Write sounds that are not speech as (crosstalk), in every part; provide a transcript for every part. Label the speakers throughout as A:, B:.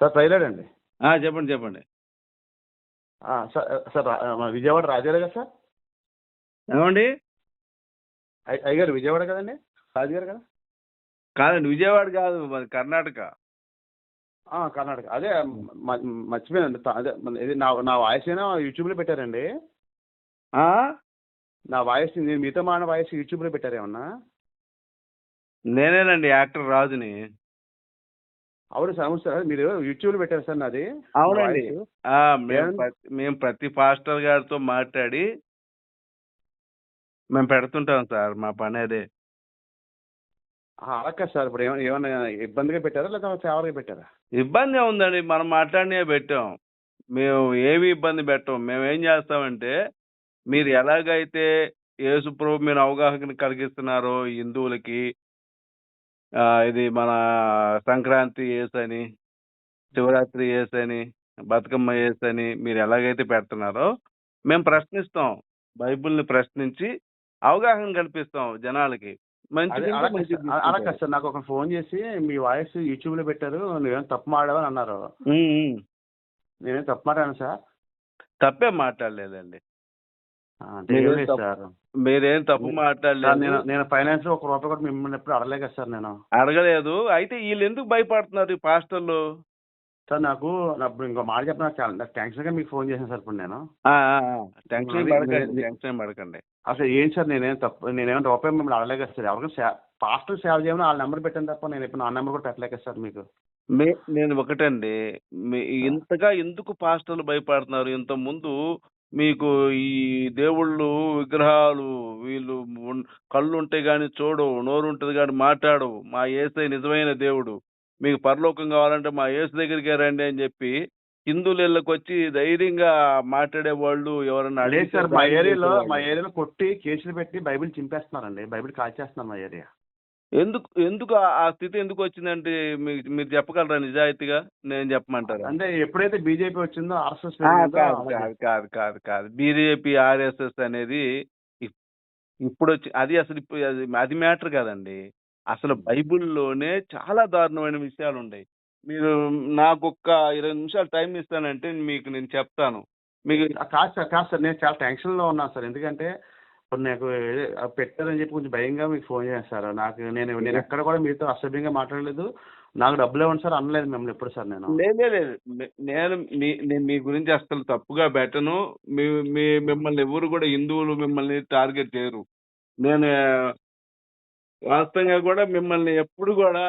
A: Sir trailer అండి.
B: చెప్పండి చెప్పండి.
A: సార్ సార్ మన విజయవాడ రాజారే కదా సార్?
B: ఏమండి?
A: అయ్- అయ్యగారు విజయవాడ కదండి? రాజుగారు కదా?
B: కాదండి విజయవాడ కాదు మరి కర్ణాటక.
A: కర్ణాటక. అదే మర్చిపోయానండి. అదే మన- ఇది నా నా వాయిస్ అయినా యూట్యూబ్లో పెట్టారండి? నా వాయిస్ నేను మీతో మాడిన వాయిస్ యూట్యూబ్లో పెట్టారు ఏమన్నా
B: నేనేనండి యాక్టర్ రాజుని.
A: అవును సార్ అవును సార్. మీరు యూట్యూబ్లో పెట్టారు సార్ నాది
B: అవునండి. ఆ, మేము? ప్రతి- మేము ప్రతి పాస్టర్ గారితో మాట్లాడి మేము పెడుతుంటాం సార్ మా పని అదే.
A: ఆ, అలా కాదు సార్. ఇప్పుడు ఏమైనా ఏమైనా ఇబ్బందిగా పెట్టారా లేదా ఫేవర్గా పెట్టారా?
B: ఇబ్బంది ఉందండి. మనం మాట్లాడినే పెట్టాం. మేము ఏమి ఇబ్బంది పెట్టాం. మేము ఏం చేస్తామంటే మీరు ఎలాగైతే యేసు ప్రభు మీరు అవగాహన కలిగిస్తున్నారో హిందువులకి ఇది మన సంక్రాంతి ఏసని శివరాత్రి ఏసని బతుకమ్మ ఏసని మీరు ఎలాగైతే పెడుతున్నారో మేము ప్రశ్నిస్తాం బైబిల్ని ప్రశ్నించి అవగాహన కల్పిస్తాం జనాలకి. మంచి
A: అలా కాదు సార్, నాకు ఒక ఫోన్ చేసి మీ వాయిస్ యూట్యూబ్లో పెట్టారు నువ్వేం తప్పు మాడావని అన్నారు. నేనేం తప్పు మాట్లాడాను సార్?
B: తప్పే మాట్లాడలేదండి.
A: సార్.
B: మీరేం తప్పు
A: సార్, నేను
B: మాట్లాడలేదు
A: నేను ఫైనాన్స్ ఒక రూపాయి కూడా మిమ్మల్ని ఎప్పుడు అడగలేదు కదా సార్ నేను.
B: అడగలేదు. అయితే వీళ్ళు ఎందుకు భయపడుతున్నారు ఈ పాస్టర్లు?
A: సార్ నాకు ఇప్పుడు ఇంకో మాట చెప్పిన? చాలా నాకు టెన్షన్గా మీకు ఫోన్ చేశాను సార్ ఇప్పుడు నేను.
B: టెన్షన్ టెన్షన్ పడకండి.
A: అసలు ఏం సార్ నేనేం తప్పు నేనేం రూపాయి మిమ్మల్ని అడగలేదు కదా సార్. ఎవరికి పాస్టర్ సేవ చేయమని వాళ్ళ నెంబర్ పెట్టాను తప్ప నేను ఇప్పుడు నా నెంబర్ కూడా పెట్టలేదు కదా సార్ మీకు.
B: మే నేను ఒకటండి. ఇంతగా ఎందుకు పాస్టర్లు భయపడుతున్నారు? ఇంత ముందు మీకు ఈ దేవుళ్ళు విగ్రహాలు వీళ్ళు కళ్ళు ఉంటే గాని చూడవు నోరు ఉంటుంది కానీ మాట్లాడవు. మా ఏసై నిజమైన దేవుడు. మీకు పరలోకం కావాలంటే మా ఏసు దగ్గరికే రండి అని చెప్పి హిందువుల ఇళ్ళకి వచ్చి ధైర్యంగా మాట్లాడే వాళ్ళు ఎవరన్నా
A: లేదు సార్ మా ఏరియాలో. మా ఏరియాలో కొట్టి కేసులు పెట్టి బైబిల్ చింపేస్తున్నారండి. బైబిల్ కాల్చేస్తున్నారు మా ఏరియా.
B: ఎందుకు ఎందుకు ఆ- ఆ స్థితి ఎందుకు వచ్చిందంటే మీకు మీరు చెప్పగలరా నిజాయితీగా? నేను చెప్పమంటారా?
A: అంటే ఎప్పుడైతే బీజేపీ వచ్చిందో ఆర్ఎస్ఎస్
B: ఆ, కాదు కాదు కాదు కాదు కాదు. బీజేపీ ఆర్ఎస్ఎస్ అనేది ఇప్- ఇప్పుడు వచ్చి అది అసలు ఇప్పుడు అది అది మ్యాటర్ కాదండి. అసలు బైబిల్లోనే చాలా దారుణమైన విషయాలు ఉన్నాయి మీరు నాకు ఒక్క ఇరవై నిమిషాలు టైం ఇస్తానంటే మీకు నేను చెప్తాను. మీకు
A: కాదు సార్ కాదు సార్ నేను చాలా టెన్షన్లో ఉన్నాను సార్. ఎందుకంటే నాకు పెట్టారని చెప్పి కొంచెం భయంగా మీకు ఫోన్ చేశారు నాకు నేను నేను ఎక్కడ కూడా మీతో అసభ్యంగా మాట్లాడలేదు. నాకు డబ్బులు ఇవ్వండి సార్ అనలేదు మిమ్మల్ని ఎప్పుడు సార్ నేను.
B: లేదే లేదు నేను మీ నేను మీ గురించి అసలు తప్పుగా పెట్టను మీ మీ మిమ్మల్ని ఎవరు కూడా హిందువులు మిమ్మల్ని టార్గెట్ చేయరు. నేను వాస్తవంగా కూడా మిమ్మల్ని ఎప్పుడు కూడా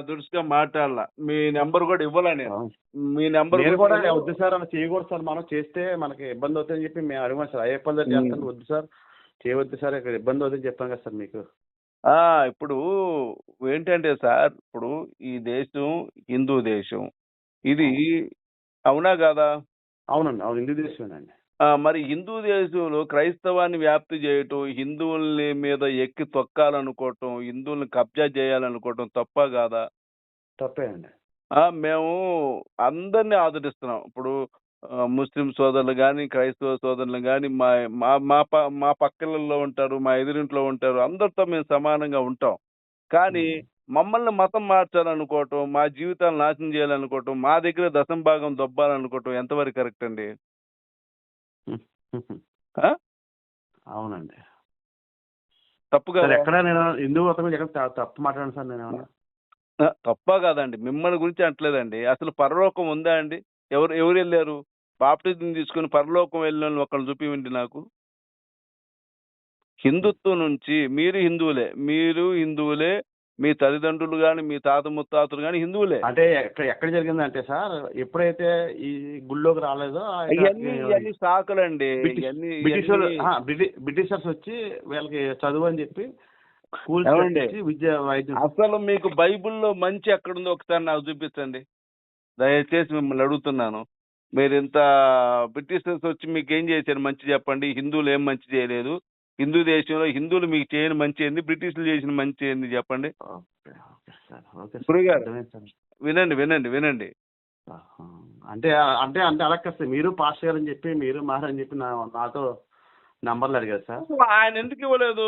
B: దురుసుగా మాట్లాడాల. మీ నెంబర్ కూడా ఇవ్వాల నేను? మీ నెంబర్
A: కూడా వద్దు సార్ అలా చేయకూడదు సార్. మనం చేస్తే మనకి ఇబ్బంది అవుతుందని చెప్పి మేము అడిగాం సార్. అయ్యప్ప దగ్గర
B: మ్మ్.
A: చేస్తాను వద్దు సార్. చేయవద్దు సార్ ఇక్కడ ఇబ్బంది అవుతుందని చెప్పాను కదా సార్ మీకు.
B: ఆ, ఇప్పుడు ఏంటంటే సార్ ఇప్పుడు ఈ దేశం హిందూ దేశం. ఇది అవునా. కాదా?
A: అవునండి అవును హిందూ దేశమేనండి.
B: మరి హిందూ దేశంలో క్రైస్తవాన్ని వ్యాప్తి చేయటం హిందువుల్ని మీద ఎక్కి తొక్కాలనుకోవటం హిందువుల్ని కబ్జా చేయాలనుకోవటం తప్ప కాదా?
A: తప్పే అండి.
B: మేము అందరినీ ఆదరిస్తున్నాం. ఇప్పుడు ముస్లిం సోదరులు కానీ క్రైస్తవ సోదరులు కానీ మా మా మా ప మా పక్కలలో ఉంటారు మా ఎదురింట్లో ఉంటారు అందరితో మేము సమానంగా ఉంటాం. కానీ మమ్మల్ని మతం మార్చాలనుకోవటం మా జీవితాలు నాశనం చేయాలనుకోవటం మా దగ్గర దశం భాగం దొబ్బాలనుకోవటం ఎంతవరకు కరెక్ట్ అండి?
A: అవునండి.
B: తప్పుగా
A: ఎక్కడ నేను హిందూ మతం ఎక్కడ తప్పు మాట్లాడాను సార్ నేను?
B: తప్ప కాదండి. మిమ్మల్ని గురించి అంటలేదండి అసలు పరలోకం ఉందా అండి? ఎవరు ఎవరు వెళ్ళారు? బాప్టిజం తీసుకుని పరలోకం వెళ్ళిన వాళ్ళు ఒకళ్ళు చూపివ్వండి నాకు. హిందుత్వం నుంచి మీరు హిందువులే. మీరు హిందువులే. మీ తల్లిదండ్రులు కానీ మీ తాత ముత్తాతలు కానీ హిందువులే.
A: అంటే ఎక్కడ జరిగిందంటే సార్ ఎప్పుడైతే ఈ గుళ్ళోకి రాలేదో
B: ఇవన్నీ సాకులండి.
A: ఆ, బ్రిటి- బ్రిటిషర్స్ వచ్చి వీళ్ళకి చదువు అని చెప్పి స్కూల్? విద్య
B: అసలు మీకు బైబిల్లో మంచి ఎక్కడుందో ఒకసారి నాకు చూపించండి. దయచేసి మిమ్మల్ని అడుగుతున్నాను. మీరు ఇంత బ్రిటిషర్స్ వచ్చి మీకు ఏం చేశారు? మంచి చెప్పండి. హిందువులు ఏం మంచి చేయలేదు. హిందూ దేశంలో హిందువులు మీకు చేయని మంచి ఏంది? బ్రిటిష్లు చేసిన మంచి ఏంది చెప్పండి. వినండి వినండి వినండి.
A: అంటే అంటే అంటే అలా కాదు మీరు పాస్ చేయాలని చెప్పి మీరు మారని చెప్పి నా నాతో నంబర్లు అడిగారు సార్.
B: ఆయన ఎందుకు ఇవ్వలేదు?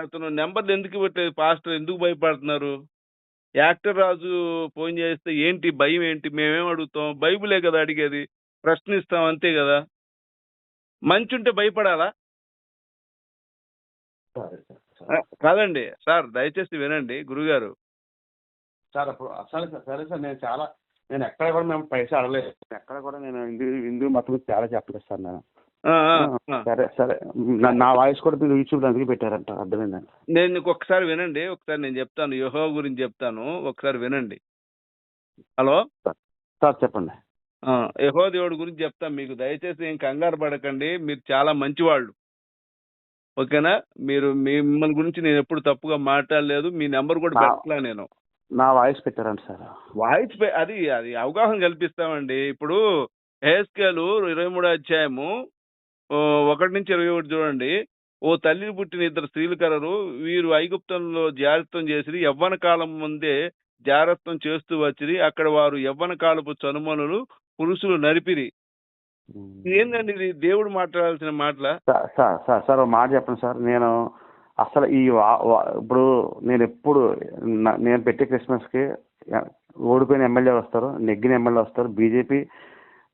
B: అతను నెంబర్లు ఎందుకు ఇవ్వట్లేదు? పాస్టర్ ఎందుకు భయపడుతున్నారు? యాక్టర్ రాజు ఫోన్ చేస్తే ఏంటి భయం ఏంటి? మేమేం అడుగుతాం? బైబిలే కదా అడిగేది. ప్రశ్నిస్తాం అంతే కదా. మంచి ఉంటే భయపడాలా. కాదండి. సార్ దయచేసి వినండి. గురుగారు.
A: సార్ అప్పుడు సరే సార్ సరే సార్ నేను చాలా నేను ఎక్కడ కూడా మేము పైసా అడగలేదు. ఎక్కడ కూడా నేను హిందూ హిందూ మతం చాలా చెప్పలేదు సార్ నేను. సరే సరే. నా- వాయిస్ కూడా మీరు యూట్యూబ్ అందుకే పెట్టారంట అర్థమైందండి.
B: నేను నీకు ఒకసారి వినండి ఒకసారి నేను చెప్తాను యోహో గురించి చెప్తాను ఒకసారి వినండి. హలో?
A: సార్ చెప్పండి.
B: ఆ, యెహోవా దేవుడి గురించి చెప్తాను మీకు దయచేసి ఏం కంగారు పడకండి మీరు చాలా మంచివాళ్ళు. ఓకేనా? మీరు మిమ్మల్ని గురించి నేను ఎప్పుడు తప్పుగా మాట్లాడలేదు మీ నెంబర్ కూడా పెట్టలే నేను.
A: నా వాయిస్ పెట్టారంట సార్.
B: వాయిస్ అది అది అవగాహన కల్పిస్తామండి. ఇప్పుడు హేస్కేలు ఇరవై మూడో అధ్యాయము ఒకటి నుంచి ఇరవై ఒకటి చూడండి. ఓ తల్లి పుట్టిన ఇద్దరు స్త్రీలు కలరు వీరు ఐగుప్తంలో జాగ్రత్తం చేసి యవ్వన కాలం ముందే జాగ్రత్తం చేస్తూ వచ్చిరి అక్కడ వారు యవ్వన కాలపు చనుమనులు పురుషులు నరిపిరి. ఏందండి ఇది? దేవుడు మాట్లాడాల్సిన మాటల?
A: సార్ సార్ సార్ మాట చెప్పండి సార్. నేను అసలు ఈ ఇప్పుడు నేను ఎప్పుడు నేను పెట్టే క్రిస్మస్కి ఓడిపోయిన ఎమ్మెల్యే వస్తారు నెగ్గిన ఎమ్మెల్యే వస్తారు బీజేపీ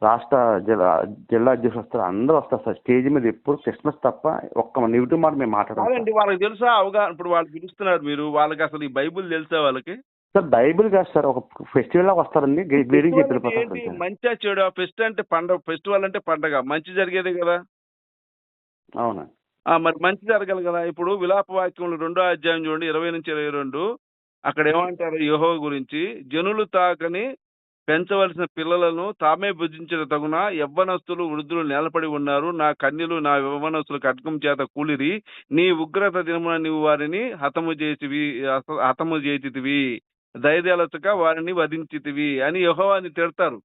A: రాష్ట్ర జిల్లా జిల్లా అధ్యక్షులు వస్తారు అందరూ వస్తారు సార్. స్టేజ్ మీద ఎప్పుడు క్రిస్మస్ తప్ప ఒక్క నెగిటివ్ మాట మేము మాట్లాడాలి
B: కాదండి వాళ్ళకి తెలుసా అవగాహన? ఇప్పుడు వాళ్ళు పిలుస్తున్నారు మీరు వాళ్ళకి అసలు ఈ బైబిల్ తెలుసా వాళ్ళకి?
A: సార్ బైబిల్ కాదు సార్ ఒక ఫెస్టివల్ లాగా వస్తారండి. గ్రీటింగ్ చెప్పి
B: మంచిగా చెడు ఫెస్ట్ అంటే పండగ ఫెస్టివల్ అంటే పండగ. మంచి జరిగేదే కదా?
A: అవునా?
B: ఆ మరి మంచి జరగాలి కదా? ఇప్పుడు విలాప వాక్యములు రెండో అధ్యాయం చూడండి ఇరవై నుంచి ఇరవై రెండు. అక్కడ ఏమంటారు యహో గురించి? జనులు తాకని పెంచవలసిన పిల్లలను తామే భుజించిన తగున యవ్వనస్తులు వృద్ధులు నిలబడి ఉన్నారు. నా కన్యలు నా యవ్వనస్తులు కట్కం చేత కూలిరి. నీ ఉగ్రత దినమున నీవు వారిని హతము చేసివి హతము చేతివి ధైర్యాలతగా వారిని వధించితివి అని యహోవాని తిడతారు.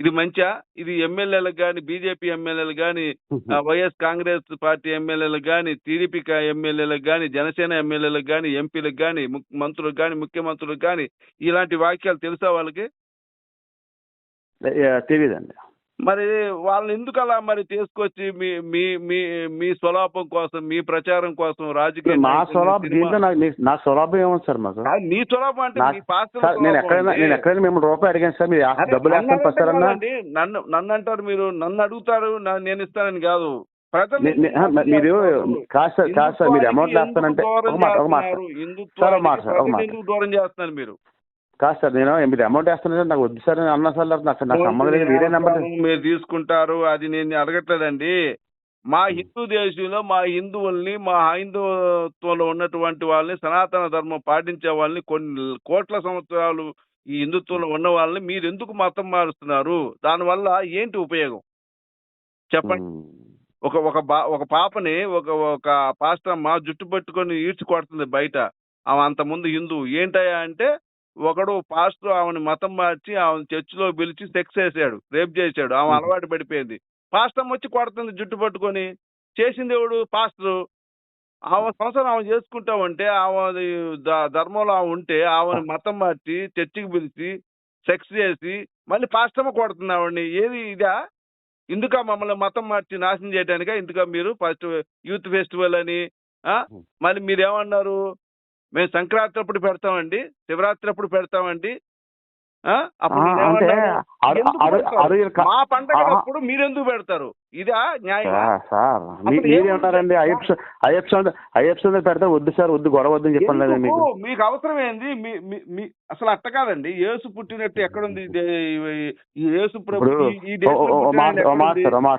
B: ఇది మంచా? ఇది ఎమ్మెల్యేలకు కానీ బీజేపీ ఎమ్మెల్యేలు కానీ (laughs) వైఎస్ కాంగ్రెస్ పార్టీ ఎమ్మెల్యేలకు కానీ టీడీపీ ఎమ్మెల్యేలకు కానీ జనసేన ఎమ్మెల్యేలకు కానీ ఎంపీలకు కానీ మంత్రులకు కానీ ముఖ్యమంత్రులకు కానీ ఇలాంటి వాక్యాలు తెలుసా వాళ్ళకి?
A: తెలియదండి
B: మరి వాళ్ళని ఎందుకు అలా మరి తీసుకొచ్చి మీ మీ మీ మీ స్వలాపం కోసం మీ ప్రచారం కోసం రాజకీయ నాయకుల్ని
A: స్వలాభం దీంట్లో నాకు నీ- నా స్వలాభం ఏముంది సార్ మాకు
B: కాదు, నీ స్వలాపం అంటే
A: నా-
B: మీ పాస్టర్
A: సార్ నేను
B: స్వలాపం
A: ఎక్కడైనా
B: అండి.
A: నేను ఎక్కడైనా మిమ్మల్ని రూపాయి అడిగాను సార్ మీరు
B: అరే,
A: డబ్బులు
B: నన్ను
A: వేస్తాను
B: నన్ను నన్ను అంటారు మీరు నన్ను అడుగుతారు నా- నేను ఇస్తానని కాదు ప్రజలు
A: నే- నే- ఆ, మీరు కాదు సార్ కాదు సార్ మీరు అమౌంట్ వేస్తానంటే ఒక మాట ఒక మాట సార్. సార్, ఒక మాట సార్, ఒక మాట.
B: ఎందుకు దూరం చేస్తున్నారు మీరు
A: కాదు సార్ నేను మీరు అమౌంట్ వేస్తానంటే నాకు వద్దు సార్ అని అన్నా సార్ నాకు నాకు సంబంధం లేదు వేరే నెంబర్
B: మీరు తీసుకుంటారు అది నేను అడగట్లేదండి. మా హిందూ దేశంలో మా హిందువుల్ని మా హైందవత్వంలో ఉన్నటువంటి వాళ్ళని సనాతన ధర్మం పాటించే వాళ్ళని కొన్ని కోట్ల సంవత్సరాలు ఈ హిందుత్వంలో ఉన్న వాళ్ళని మీరు ఎందుకు మతం మారుస్తున్నారు? దానివల్ల ఏంటి ఉపయోగం? చెప్పండి. ఒక ఒక బా ఒక పాపని ఒక ఒక పాస్టమ్మ జుట్టు పట్టుకొని ఈడ్చి కొడుతుంది బయట. ఆమె అంత ముందు హిందూ ఏంటయ్యా అంటే ఒకడు పాస్టర్ ఆమెను మతం మార్చి ఆమెను చర్చిలో పిలిచి సెక్స్ చేశాడు రేప్ చేశాడు ఆమె. అలవాటు పడిపోయింది. పాస్టమ్ వచ్చి కొడుతుంది జుట్టు పట్టుకొని. చేసింది ఎవడు? పాస్టరు. ఆమె సంవత్సరం ఆమె చేసుకుంటామంటే ఆమె ధర్మంలో ఆమె ఉంటే ఆమెను మతం మార్చి చర్చికి పిలిచి సెక్స్ చేసి మళ్ళీ పాస్టమ్మ కొడుతుంది ఆవిడని. ఏది ఇదా? ఇందుక మమ్మల్ని మతం మార్చి నాశనం చేయడానిక ఇందుక మీరు ఫస్ట్ యూత్ ఫెస్టివల్ అని? మళ్ళీ మీరు ఏమన్నారు మేము సంక్రాంతి అప్పుడు పెడతామండి శివరాత్రి అప్పుడు పెడతామండి? అప్పుడు మా పండగలప్పుడు
A: ఆ.
B: మీరెందుకు పెడతారు ఇదా న్యాయం
A: సార్, మీరేమంటారండి? అయ్యప్ప పెడితే వద్దు సార్ వద్దు గొడవ వద్దని చెప్పండి మీకు.
B: మీకు అవసరం ఏంది మీ అసలు అట్ట కాదండి. యేసు పుట్టినట్టు ఎక్కడుంది? యేసు?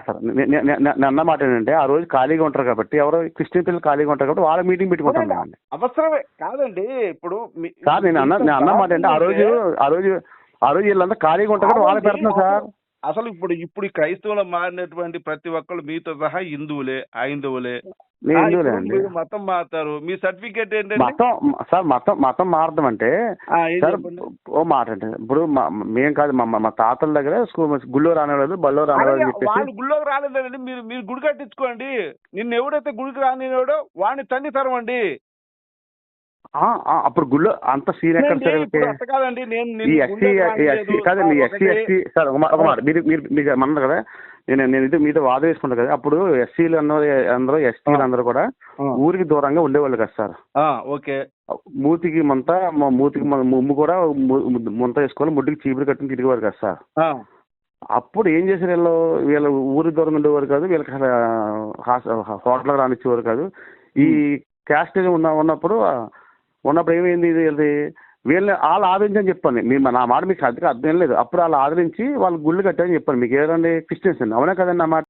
A: సార్ అన్న మాట ఏంటంటే ఆ రోజు ఖాళీగా ఉంటారు కాబట్టి ఎవరో క్రిస్టియన్ పిల్లలు ఖాళీగా ఉంటారు కాబట్టి వాళ్ళ మీటింగ్ పెట్టుకుంటాం
B: అవసరమే కాదండి. ఇప్పుడు
A: సార్ నేను అన్న నేను అన్న మాట ఏంటంటే ఆ రోజు ఆ రోజు ఆ రోజు వీళ్ళంతా ఖాళీగా ఉంటారు కాబట్టి వాళ్ళు పెడుతున్నారు సార్.
B: అసలు ఇప్పుడు ఇప్పుడు క్రైస్తవులు మారినటువంటి ప్రతి ఒక్కళ్ళు మీతో సహా హిందువులే హైందవులే. మతం మారుతారు. మీ సర్టిఫికేట్ ఏంటంటే
A: మతం సార్ మతం మతం మారడం అంటే సార్? ఓ మాట అంటే ఇప్పుడు మా- కాదు మా మా తాతల దగ్గర స్కూల్ గుళ్ళో రానివాళ్ళు బల్లో రానివాళ్ళు
B: వాళ్ళు గుళ్ళోకి రాలేదండి. మీరు మీరు గుడి కట్టించుకోండి. నిన్ను ఎవడైతే గుడికి రానివాడో వాడిని తండ్రి తరవండి
A: అప్పుడు గుళ్ళో అంత సీన్ ఎక్కడ? సార్
B: కాదండి నేను
A: ఈ
B: నిన్ను
A: ఎస్సీ ఎస్సీ. కాదండి ఎస్టీ సార్ ఒక మాట మీరు మీరు మీకు అన్నారు కదా? నేను నేను ఇది మీతో వాదం వేసుకుంటా కదా? అప్పుడు ఎస్సీలు అందరూ అందరూ ఎస్టీలు అందరూ కూడా ఊరికి దూరంగా ఉండేవాళ్ళు కదా సార్.
B: ఓకే.
A: మూతికి ముంత మూతికి ముమ్ము కూడా ముంత వేసుకోవాలి ముడ్డుకి చీపురు కట్టుకుని తిరిగేవారు కదా సార్. అప్పుడు ఏం చేశారు వీళ్ళు? వీళ్ళు ఊరి దూరంగా ఉండేవారు కాదు వీళ్ళకి అసలు హోటల్ రానిచ్చేవారు కాదు. ఈ క్యాస్ట్ ఉన్న ఉన్నప్పుడు ఉన్నప్పుడు ఏమైంది ఇది వీళ్ళని వాళ్ళు ఆదరించని చెప్పండి. మీ నా మాట మీకు అర్థం అర్థం లేదు. అప్పుడు వాళ్ళు ఆదరించి వాళ్ళు గుళ్ళు కట్టారని చెప్పండి. మీకు ఏదండి క్రిస్టియన్స్ అండి? అవునా కదండి నా మాట?